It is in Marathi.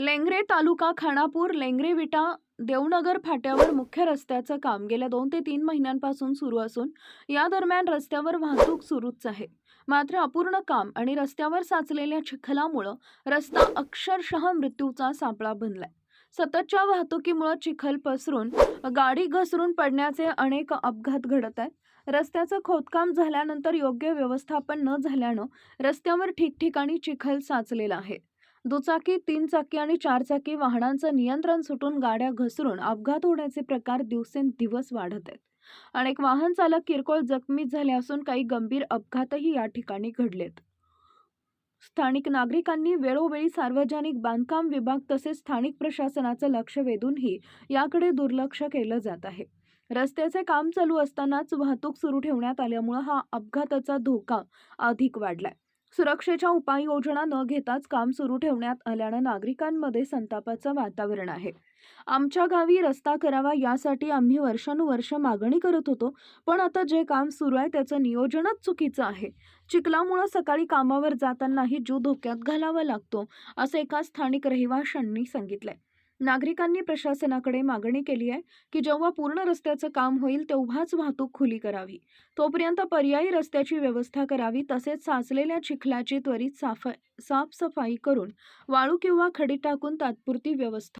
लेंगरे तालुका खानापूर लेंगरे विटा देवनगर फाट्यावर मुख्य रस्त्याचं काम गेल्या दोन ते तीन महिन्यांपासून सुरू असून या दरम्यान रस्त्यावर वाहतूक सुरूच आहे. मात्र अपूर्ण काम आणि रस्त्यावर साचलेल्या चिखलामुळं रस्ता अक्षरशः मृत्यूचा सापळा बनलाय. सततच्या वाहतुकीमुळं चिखल पसरून गाडी घसरून पडण्याचे अनेक अपघात घडत आहेत. रस्त्याचं खोदकाम झाल्यानंतर योग्य व्यवस्थापन न झाल्यानं रस्त्यावर ठिकठिकाणी चिखल साचलेला आहे. दुचाकी तीन चाकी आणि चार चाकी वाहनांचं नियंत्रण सुटून गाड्या घसरून अपघात होण्याचे प्रकार दिवसेंदिवस वाढत आहेत. अनेक वाहन चालक किरकोळ जखमी झाले असून काही गंभीर अपघातही या ठिकाणी घडलेत. स्थानिक नागरिकांनी वेळोवेळी सार्वजनिक बांधकाम विभाग तसेच स्थानिक प्रशासनाचं लक्ष वेधूनही याकडे दुर्लक्ष केलं जात आहे. रस्त्याचे काम चालू असतानाच वाहतूक सुरू ठेवण्यात आल्यामुळं हा अपघाताचा धोका अधिक वाढलाय. सुरक्षेच्या उपाययोजना न घेताच काम सुरू ठेवण्यात आल्यानं नागरिकांमध्ये संतापाचं वातावरण आहे. आमच्या गावी रस्ता करावा यासाठी आम्ही वर्षानुवर्ष मागणी करत होतो पण आता जे काम सुरू आहे त्याचं नियोजनच चुकीचं आहे. चिखलामुळं सकाळी कामावर जातानाही जीव धोक्यात घालावा लागतो असं एका स्थानिक रहिवाशांनी सांगितलंय. नागरिकांनी प्रशासनाकडे मागणी केली आहे की जेव्हा पूर्ण रस्त्याचं काम होईल तेव्हाच वाहतूक खुली करावी. तोपर्यंत पर्यायी रस्त्याची व्यवस्था करावी तसेच साचलेल्या चिखलाची त्वरित साफ साफसफाई करून वाळू किंवा खडी टाकून तात्पुरती व्यवस्था